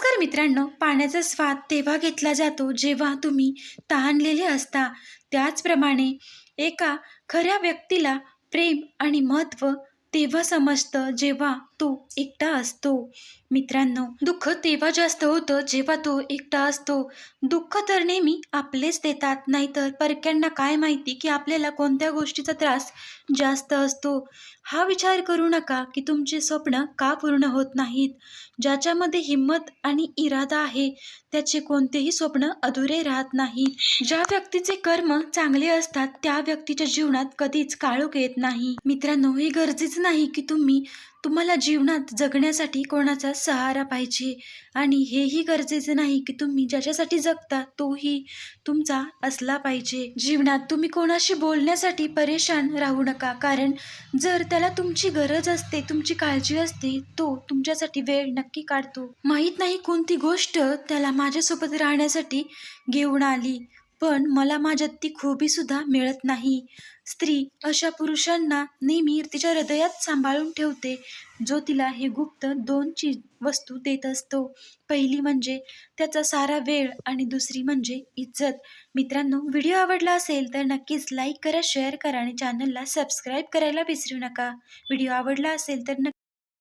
नमस्कार मित्रांनो पाण्याचा स्वाद तेव्हा घेतला जातो जेव्हा तुम्ही तहानलेले असता. त्याचप्रमाणे एका खऱ्या व्यक्तीला प्रेम आणि महत्त्व तेव्हा समजतं जेव्हा तो एकटा असतो. मित्रांनो दुःख तेव्हा जास्त होतं जेव्हा तो एकटा असतो. दुःख तर नेहमी आपलेच देतात नाहीतर परक्यांना काय माहिती की आपल्याला कोणत्या गोष्टीचा त्रास जास्त असतो? हा विचार करू नका की तुमचे स्वप्न का पूर्ण होत नाहीत. ज्याच्यामध्ये हिंमत आणि इरादा आहे त्याचे कोणतेही स्वप्न अधुरे राहत नाही ज्या व्यक्तीचे कर्म चांगले असतात त्या व्यक्तीच्या जीवनात कधीच काळोख येत नाही. मित्रांनो हे गरजेचं नाही की तुम्ही तुम्हाला जीवनात जगण्यासाठी कोणाचा सहारा पाहिजे. आणि हेही गरजेचं नाही की तुम्ही ज्याच्यासाठी जगता तोही तुमचा असला पाहिजे. जीवनात तुम्ही कोणाशी बोलण्यासाठी परेशान राहू नका. कारण जर त्याला तुमची गरज असते तुमची काळजी असते तो तुमच्यासाठी वेळ नक्की काढतो. माहीत नाही कोणती गोष्ट त्याला माझ्यासोबत राहण्यासाठी घेऊन आली. पण मला माझ्यात ती खोबीसुद्धा मिळत नाही. स्त्री अशा पुरुषांना नेहमी तिच्या हृदयात सांभाळून ठेवते जो तिला हे गुप्त दोन चीज वस्तू देत असतो. पहिली म्हणजे त्याचा सारा वेळ आणि दुसरी म्हणजे इज्जत. मित्रांनो व्हिडिओ आवडला असेल तर नक्कीच लाईक करा शेअर करा आणि चॅनलला सबस्क्राईब करायला विसरू नका. व्हिडिओ आवडला असेल तर नक्की